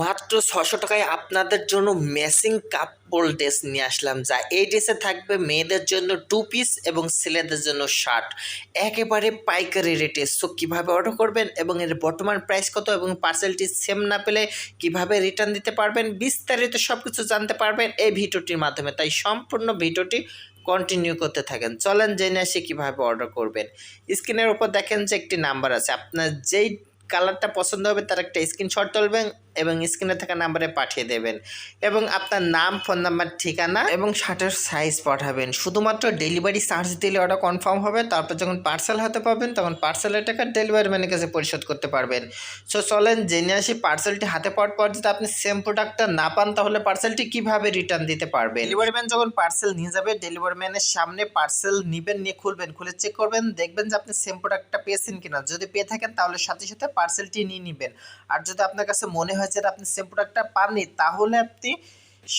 মাত্র ছশো টাকায় আপনাদের জন্য ম্যাচিং কাপড় ড্রেস নিয়ে আসলাম, যা এই ড্রেসে থাকবে মেয়েদের জন্য টু পিস এবং ছেলেদের জন্য শার্ট একেবারে পাইকারি রেটে সো কীভাবে অর্ডার করবেন এবং এর বর্তমান প্রাইস কত এবং পার্সেলটি সেম না পেলে কীভাবে রিটার্ন দিতে পারবেন, বিস্তারিত সব কিছু জানতে পারবেন এই ভিডিওটির মাধ্যমে। তাই সম্পূর্ণ ভিডিওটি কন্টিনিউ করতে থাকেন। চলেন জেনে আসি কীভাবে অর্ডার করবেন। স্ক্রিনের উপর দেখেন যে একটি নাম্বার আছে। আপনার যেই কালারটা পছন্দ হবে, তার একটা স্ক্রিনশট তুলবেন। এবং স্ক্রিনে থাকা নাম্বারে পাঠিয়ে দেবেন। এবং আপনার নাম, ফোন নাম্বার, ঠিকানা এবং শার্টের সাইজ পাঠাবেন। শুধুমাত্র ডেলিভারি চার্জ দিলে অর্ডার কনফার্ম হবে। তারপর যখন পার্সেল হাতে পাবেন, তখন পার্সেলের টাকা ডেলিভারি ম্যানের কাছে পরিশোধ করতে পারবেন। সো চলেন জেনে আসি পার্সেলটি হাতে পাওয়ার পর যদি আপনি সেম প্রোডাক্টটা না পান, তাহলে পার্সেলটি কীভাবে রিটার্ন দিতে পারবেন? ডেলিভারি ম্যান যখন পার্সেল নিয়ে যাবে ডেলিভারি ম্যানের সামনে পার্সেল নিবেন, নিয়ে খুলবেন, খুলে চেক করবেন, দেখবেন যে আপনি সেম প্রোডাক্টটা পেয়েছেন কিনা। যদি পেয়ে থাকেন, তাহলে সাথে সাথে পার্সেলটি নিয়ে নেবেন। আর যদি আপনার কাছে মনে হয় যে আপনি সেম প্রোডাক্টটা পাননি, তাহলে আপনি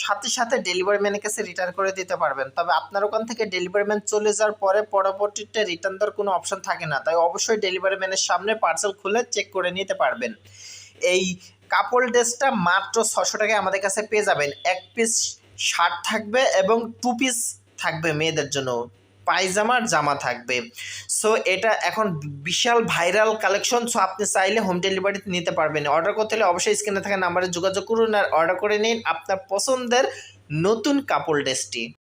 সাথে সাথে ডেলিভারি ম্যানের কাছে রিটার্ন করে দিতে পারবেন। তবে আপনার ওখান থেকে ডেলিভারি ম্যান চলে যাওয়ার পরে পরবর্তীতে রিটার্ন দেওয়ার কোনো অপশন থাকে না। তাই অবশ্যই ডেলিভারি ম্যানের সামনে পার্সেল খুলে চেক করে নিতে পারবেন। এই কাপড় ড্রেসটা মাত্র ছশো টাকায় আমাদের কাছে পেয়ে যাবেন। এক পিস শার্ট থাকবে এবং টু পিস থাকবে মেয়েদের জন্য। পায়জামার জামা থাকবে। সো এটা এখন বিশাল ভাইরাল কালেকশন সো আপনি চাইলে হোম ডেলিভারিতে নিতে পারবেন। অর্ডার করতে হলে অবশ্যই স্ক্রিনে থাকা নাম্বারে যোগাযোগ করুন আর অর্ডার করে নিন আপনার পছন্দের নতুন কাপড় ড্রেসটি।